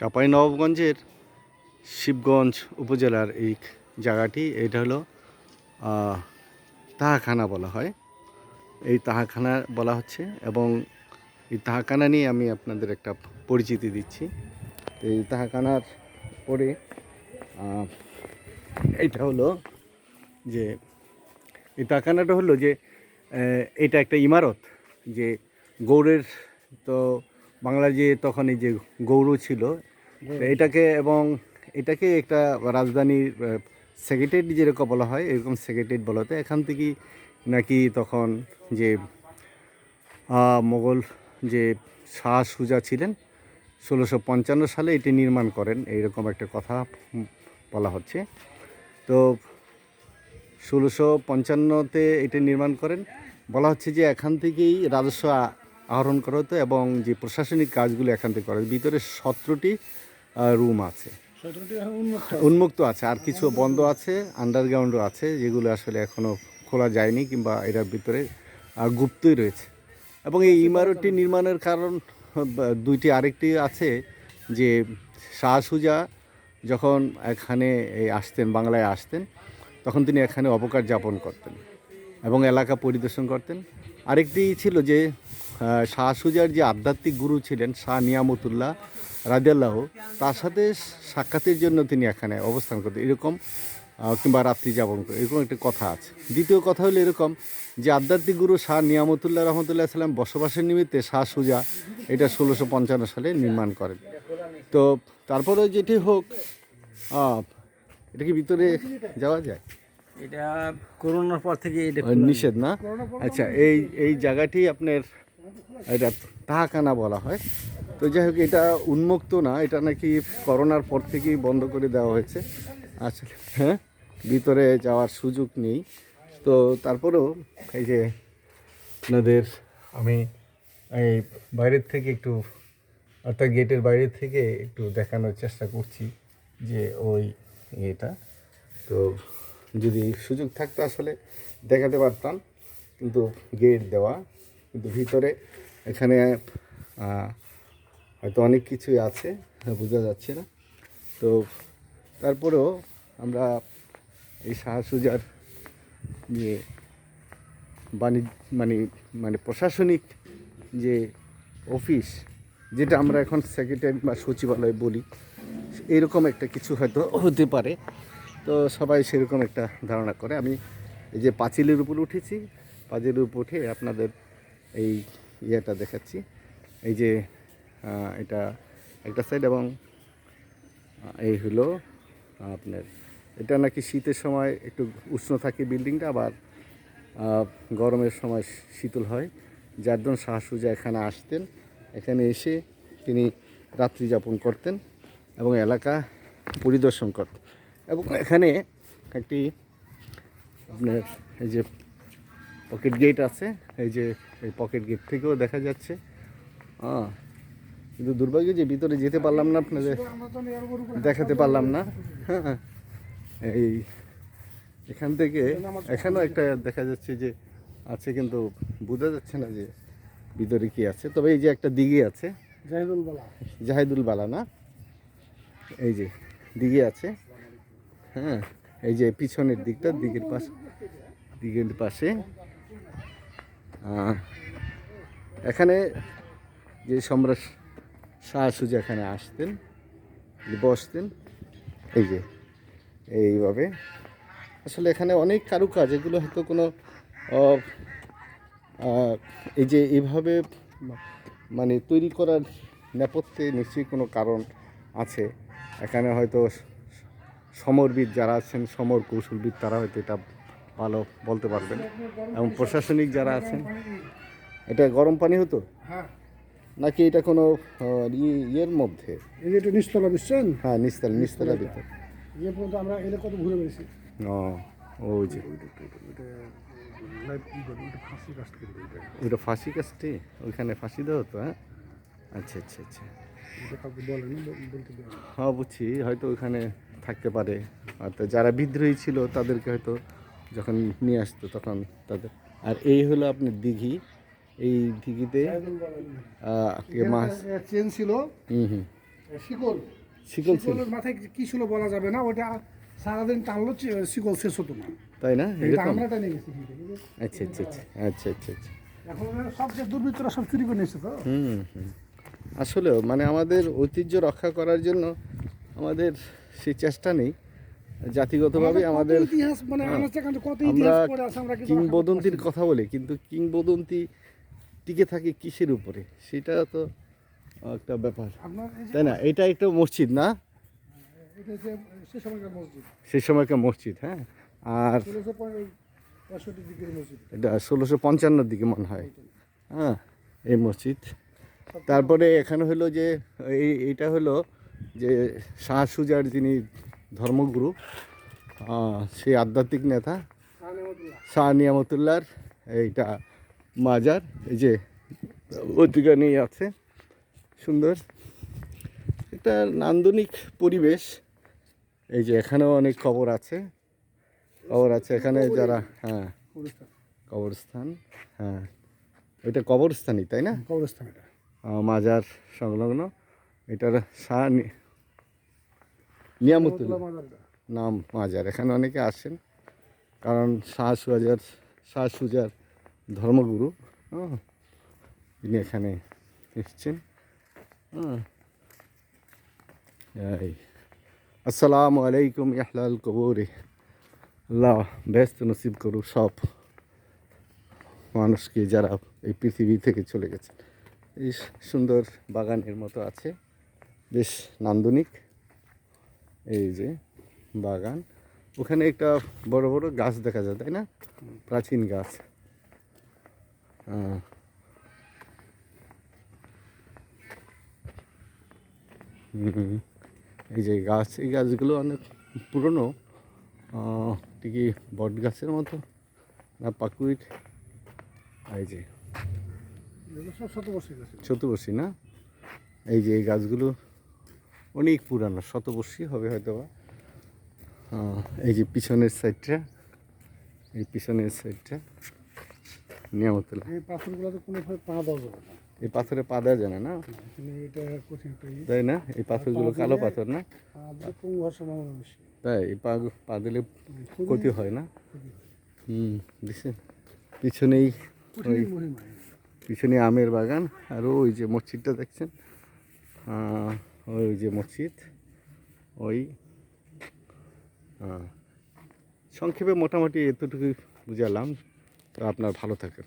চাঁপাইনবাবগঞ্জের শিবগঞ্জ উপজেলার এই জায়গাটি এটা হলো তাহাখানা বলা হয়। এই তাহাখানা বলা হচ্ছে এবং এই তাহাখানা নিয়ে আমি আপনাদের একটা পরিচিতি দিচ্ছি। এই তাহাখানার পরে এটা হলো যে, এই তাহাখানাটা হলো যে এটা একটা ইমারত যে গৌড়ের তো বাংলা যে তখন এই যে গৌর ছিল এটাকে এবং এটাকে একটা রাজধানীর সেক্রেটারি যেরকম বলা হয় এরকম সেক্রেটারি বলা হতো এখান থেকেই নাকি তখন যে মোগল যে শাহ সুজা ছিলেন ষোলোশো পঞ্চান্ন সালে এটি নির্মাণ করেন এইরকম একটা কথা বলা হচ্ছে। তো ষোলোশো পঞ্চান্নতে এটি নির্মাণ করেন। বলা হচ্ছে যে এখান থেকেই রাজস্ব আহরণ করা হতো এবং যে প্রশাসনিক কাজগুলো এখান থেকে করা হতো। ভিতরে সতেরোটি রুম আছে। উন্মুক্ত আছে। আর কিছু বন্ধ আছে আন্ডারগ্রাউন্ডও আছে যেগুলো আসলে এখনও খোলা যায়নি কিংবা এটার ভিতরে গুপ্তই রয়েছে। এবং এই ইমারতটি নির্মাণের কারণ দুইটি আরেকটি আছে যে শাহ সুজা যখন এখানে আসতেন বাংলায় আসতেন তখন তিনি এখানে অবকাশ যাপন করতেন এবং এলাকা পরিদর্শন করতেন। আরেকটি ছিল যে শাহ সুজার যে আধ্যাত্মিক গুরু ছিলেন শাহ নিয়ামতুল্লাহ রাজিয়াল্লাহ তার সাথে সাক্ষাতের জন্য তিনি এখানে অবস্থান করতেন এরকম কিংবা রাত্রি যাপন করে এরকম একটা কথা আছে। দ্বিতীয় কথা হলো এরকম যে আধ্যাত্মিক গুরু শাহ নিয়ামতুল্লাহ রহমতুল্লাহ সাল্লাম বসবাসের নিমিত্তে শাহ সুজা এটা ষোলোশো পঞ্চান্ন সালে নির্মাণ করেন। তো তারপরে যেটি হোক এটা কি ভিতরে যাওয়া যায়? এটা করোনার পর থেকে এটা নিষেধ না? আচ্ছা এই এই জায়গাটি আপনার এটা তাহাকানা বলা হয়। তো যাই হোক, এটা উন্মুক্ত না, এটা নাকি করোনার পর থেকেই বন্ধ করে দেওয়া হয়েছে। আসলে হ্যাঁ ভিতরে যাওয়ার সুযোগ নেই। তো তারপরেও এই যে আপনাদের, আমি এই বাইরের থেকে একটু, অর্থাৎ গেটের বাইরে থেকে একটু দেখানোর চেষ্টা করছি যে ওই এটা। তো যদি সুযোগ থাকতো আসলে দেখাতে পারতাম, কিন্তু গেট দেওয়া কিন্তু ভিতরে এখানে হয়তো অনেক কিছুই আছে বোঝা যাচ্ছে না। তো তারপরেও আমরা এই শাহ সুজার যে বাণিজ্য মানে মানে প্রশাসনিক যে অফিস, যেটা আমরা এখন সেক্রেটারি বা সচিবালয় বলি, এরকম একটা কিছু হয়তো হতে পারে। তো সবাই সেরকম একটা ধারণা করে। আমি এই যে পাঁচিলের উপর উঠেছি, পাঁচিলের উপর উঠে আপনাদের এই ইয়েটা দেখাচ্ছি। এই যে এটা একটা সাইড এবং এই হলো আপনার, এটা নাকি শীতের সময় একটু উষ্ণ থাকে বিল্ডিংটা আবার গরমের সময় শীতল হয়। যার জন্য শাহ সুজা এখানে আসতেন, এখানে এসে তিনি রাত্রি যাপন করতেন এবং এলাকা পরিদর্শন করতেন। এবং এখানে একটি, আপনার, এই যে পকেট গেট আছে এই যে এই পকেট গেট থেকেও দেখা যাচ্ছে। হ্যাঁ কিন্তু দুর্ভাগ্য যে ভিতরে যেতে পারলাম না আপনাদের দেখাতে পারলাম না। হ্যাঁ এই এখান থেকে এখানেও একটা দেখা যাচ্ছে যে আছে কিন্তু বোঝা যাচ্ছে না যে ভিতরে কি আছে। তবে এই যে একটা দিঘি আছে জাহিদুল বলা। জাহিদুল বালা না? এই যে দিঘি আছে। হ্যাঁ এই যে পিছনের দিকটা দিঘির পাশ দিঘির পাশে। এখানে যে সম্রাট শাহ সুজা এখানে আসতেন বসতেন, এই যে, এইভাবে। আসলে এখানে অনেক কারুকাজ এগুলো হয়তো কোনো এই যে এইভাবে মানে তৈরি করার নেপথ্যে নিশ্চয়ই কোনো কারণ আছে। এখানে হয়তো সমরবিদ যারা আছেন, সমর কৌশলবিদ, তারা হয়তো এটা ভালো বলতে পারবেন। এবং প্রশাসনিক যারা আছেন এটা গরম পানি হতো? হ্যাঁ। নাকি এটা কোনো ইয়ের মধ্যে? এই যে এটা নিস্তলা বুঝছেন? হ্যাঁ নিস্তালা নিস্তালা ভিতর। ইয়ে পর্যন্ত আমরা এটা কত ঘুরে বেড়েছি। ও ওই যে। করে ফাঁসি কাজটি? ওইখানে ফাঁসি দেওয়া হতো হ্যাঁ? আচ্ছা আচ্ছা আচ্ছা। হ্যাঁ। বুঝছি। হয়তো ওখানে থাকতে পারে। অর্থাৎ যারা বিদ্রোহী ছিল তাদেরকে হয়তো যখন নিয়ে আসতো তখন তাদের। আর এই হলো আপনার দিঘি। এই দিঘিতে মাছ চেন ছিল। হুম হুম। শিকল। শিকল ছিল মাথায় কি ছিল বলা যাবে না ওটা সারাদিন টানলো শিকল শেষ হতো না। তাই না? আমরা টানে গেছি আচ্ছা আচ্ছা আচ্ছা আচ্ছা আচ্ছা আচ্ছা। এখন সবচেয়ে দুর্বৃত্তরা সব চুরি করে নিয়েছে তো। হুম। আসলেও মানে আমাদের ঐতিহ্য রক্ষা করার জন্য আমাদের সেই চেষ্টা নেই। জাতিগতভাবে আমাদের ইতিহাস মানে কত আমরা কিংবদন্তির কথা বলি কিন্তু কিংবদন্তি টিকে থাকে কিসের উপরে? সেটা তো একটা ব্যাপার। তাই না? এটা একটা মসজিদ না? সে সময়কার মসজিদ। সেই সময়কার মসজিদ হ্যাঁ? আর এটা ষোলোশো পঞ্চান্নর দিকে মনে হয়। হ্যাঁ এই মসজিদ। তারপরে এখানে হলো যে এই এইটা হলো যে শাহ সুজার যিনি ধর্মগুরু সেই আধ্যাত্মিক নেতা শাহ নিয়ামতুল্লাহর এইটা মাজার এই যে পত্রিকা নিয়ে আছে সুন্দর। একটা নান্দনিক পরিবেশ। এই যে এখানেও অনেক কবর আছে। কবর আছে এখানে যারা হ্যাঁ কবরস্থান হ্যাঁ। ওইটা কবরস্থানই তাই না? কবরস্থান মাজার সংলগ্ন। এটার শাহ নিয়ামতুল্লাহ। নাম মাজার। এখানে অনেকে আসেন কারণ শাহ সুজার শাহ সুজার ধর্মগুরু হ্যাঁ, তিনি এখানে এসছেন। হ্যাঁ। আসসালামু আলাইকুম ইহলাল কবরে। আল্লাহ ব্যস্ত নসিব করুক সব মানুষকে যারা এই পৃথিবী থেকে চলে গেছে এই সুন্দর বাগানের মতো আছে বেশ নান্দনিক। এই যে বাগান। ওখানে একটা বড় বড় গাছ দেখা যায় তাই না? প্রাচীন গাছ। হ্যাঁ। হুম, এই যে গাছ এই গাছগুলো অনেক পুরনো। ঠিকই বট গাছের মতো না পাকুইট? এই যে। শতবর্ষী না? এই যে এই গাছগুলো অনেক পুরানো শতবর্ষী হবে হয়তো বা এই যে পিছনের সাইডটা এই পিছনের সাইডটা নিয়ামতুল্লাহ এই পাথরগুলোতে কোনোভাবে পা দেওয়া যাবে না। এই পাথরে পা দেওয়া যায় না? ইয়ে। তাই না? এই পাথরগুলো কালো পাথর না? তাই এই পা পা দিলে ক্ষতি হয় না? হুম দেখছেন পিছনেই মহিমা। পিছনে আমের বাগান আর ওই যে মসজিদটা দেখছেন? ওই যে মসজিদ ওই সংক্ষেপে মোটামুটি এতটুকু বুঝালাম। আপনার ভালো থাকেন।